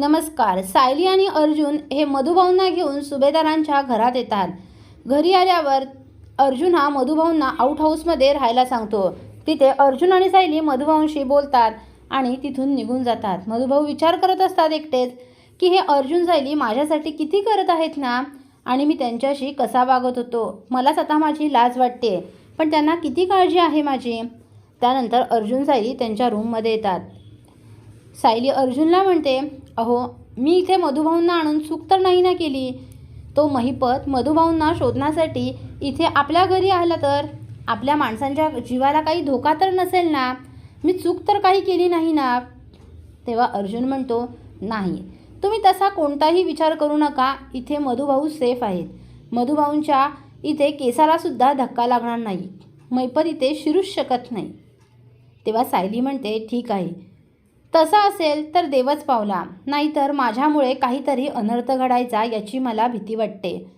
नमस्कार सायली आणि अर्जुन हे मधुभाऊंना घेऊन सुभेदारांच्या घरात येतात. घरी आल्यावर अर्जुन हा मधुभाऊंना आउट हाऊसमध्ये राहायला सांगतो. तिथे अर्जुन आणि सायली मधुभाऊंशी बोलतात आणि तिथून निघून जातात. मधुभाऊ विचार करत असतात एकटेच की हे अर्जुन सायली माझ्यासाठी किती करत आहेत ना? आणि मी त्यांच्याशी कसा वागत होतो? मला स्वतः माझी लाज वाटते पण त्यांना किती काळजी आहे माझी? त्यानंतर अर्जुन सायली त्यांच्या रूममध्ये येतात. सायली अर्जुनला म्हणते अहो मी इथे मधुभाऊंना आणून चूक तर नाही ना केली? तो महिपत मधुभाऊंना शोधण्यासाठी इथे आपल्या घरी आला तर? आपल्या माणसांच्या जीवाला काही धोका तर नसेल ना? मी चूक तर काही केली नाही ना? तेव्हा अर्जुन म्हणतो नाही. तुम्ही तसा कोणताही विचार करू नका. इथे मधुभाऊ सेफ आहेत. मधुभाऊंच्या इथे केसालासुद्धा धक्का लागणार नाही. मैपत इथे शिरूच शकत नाही. तेव्हा सायली म्हणते ठीक आहे. तसा असेल तर देवच पावला. नाहीतर माझ्यामुळे काहीतरी अनर्थ घडायचा याची मला भीती वाटते.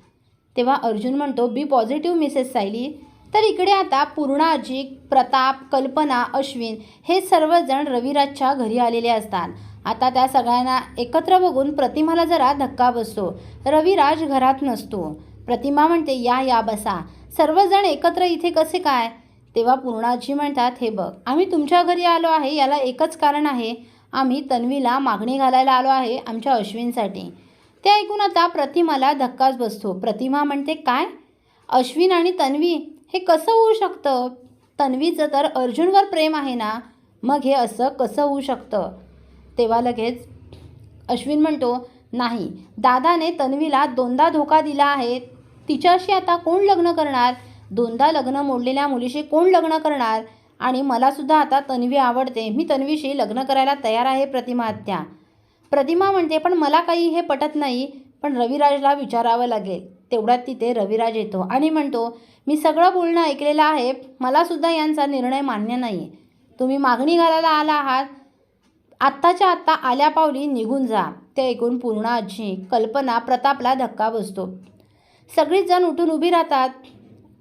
तेव्हा अर्जुन म्हणतो बी पॉझिटिव्ह मिसेस सायली तर इकडे आता पूर्णाजी प्रताप कल्पना अश्विन हे सर्वजण रविराजच्या घरी आलेले असतात. आता त्या सगळ्यांना एकत्र बघून प्रतिमाला जरा धक्का बसतो. रविराज घरात नसतो. प्रतिमा म्हणते या या बसा. सर्वजण एकत्र इथे कसे काय? तेव्हा पूर्णाजी म्हणतात हे बघ आम्ही तुमच्या घरी आलो आहे याला एकच कारण आहे. आम्ही तन्वीला मागणी घालायला आलो आहे आमच्या अश्विनसाठी. ते ऐकून आता प्रतिमाला धक्काच बसतो. प्रतिमा म्हणते काय? अश्विन आणि तन्वी हे कसं होऊ शकतं? तन्वीचं तर अर्जुनवर प्रेम आहे ना? मग हे असं कसं होऊ शकतं? तेव्हा लगेच अश्विन म्हणतो नाही दादाने तन्वीला दोनदा धोका दिला आहे. तिच्याशी आता कोण लग्न करणार? दोनदा लग्न मोडलेल्या मुलीशी कोण लग्न करणार? आणि मलासुद्धा आता तन्वी आवडते. मी तन्वीशी लग्न करायला तयार आहे प्रतिमा आत्या. प्रतिमा म्हणते पण मला काही हे पटत नाही पण रविराजला विचारावं लागेल. तेवढ्यात तिथे रविराज येतो आणि म्हणतो मी सगळं बोलणं ऐकलेलं आहे. मलासुद्धा यांचा निर्णय मान्य नाही तुम्ही मागणी घालायला आला आहात. आत्ताच्या आत्ता आल्या पावली निघून जा ते ऐकून पूर्ण आजी कल्पना प्रतापला धक्का बसतो. सगळीच जण उठून उभी राहतात.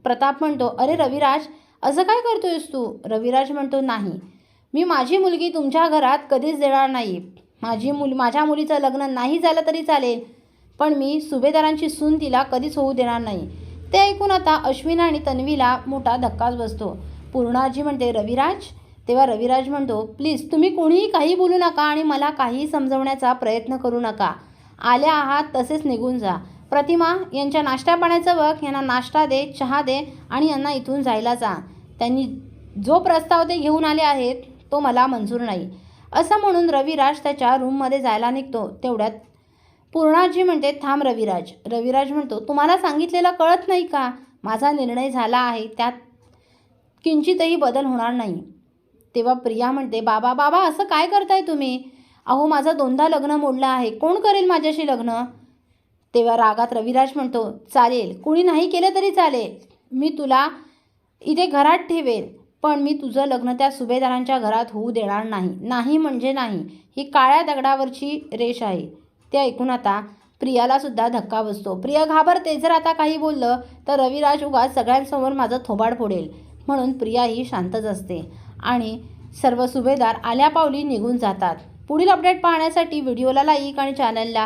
प्रताप म्हणतो अरे रविराज असं काय करतोयस तू? रविराज म्हणतो नाही. मी माझी मुलगी तुमच्या घरात कधीच देणार नाही. माझी मुल माझ्या मुलीचं लग्न नाही झालं तरी चालेल पण मी सुभेदारांची सून तिला कधीच होऊ देणार नाही. ते ऐकून आता अश्विन आणि तन्वीला मोठा धक्काच बसतो. पूर्णाजी म्हणते रविराज? तेव्हा रविराज म्हणतो प्लीज तुम्ही कोणीही काही बोलू नका आणि मला काहीही समजवण्याचा प्रयत्न करू नका. आल्या आहात तसेच निघून जा. प्रतिमा यांच्या नाश्ता पाण्याचं बघ यांना नाश्ता दे चहा दे आणि यांना इथून जायला जा. त्यांनी जो प्रस्ताव ते घेऊन आले आहेत तो मला मंजूर नाही. असं म्हणून रविराज त्याच्या रूममध्ये जायला निघतो. तेवढ्यात पूर्णाजी म्हणते थांब रविराज. रविराज म्हणतो तुम्हाला सांगितलेलं कळत नाही का? माझा निर्णय झाला आहे. त्यात किंचितही बदल होणार नाही. तेव्हा प्रिया म्हणते बाबा बाबा असं काय करताय तुम्ही? अहो माझं दोनदा लग्न मोडलं आहे. कोण करेल माझ्याशी लग्न? तेव्हा रागात रविराज म्हणतो चालेल कुणी नाही केलं तरी चालेल. मी तुला इथे घरात ठेवेल पण मी तुझं लग्न त्या सुभेदारांच्या घरात होऊ देणार नाही. नाही म्हणजे नाही. ही काळ्या दगडावरची रेष आहे. ते ऐकून आता प्रियालासुद्धा धक्का बसतो. प्रिया घाबरते जर आता काही बोललं तर रविराज उगाच सगळ्यांसमोर माझं थोबाड फोडेल. म्हणून प्रिया ही शांतच असते आणि सर्व सुभेदार आल्या पावली निघून जातात. पुढील अपडेट पाहण्यासाठी व्हिडिओला लाईक आणि चॅनलला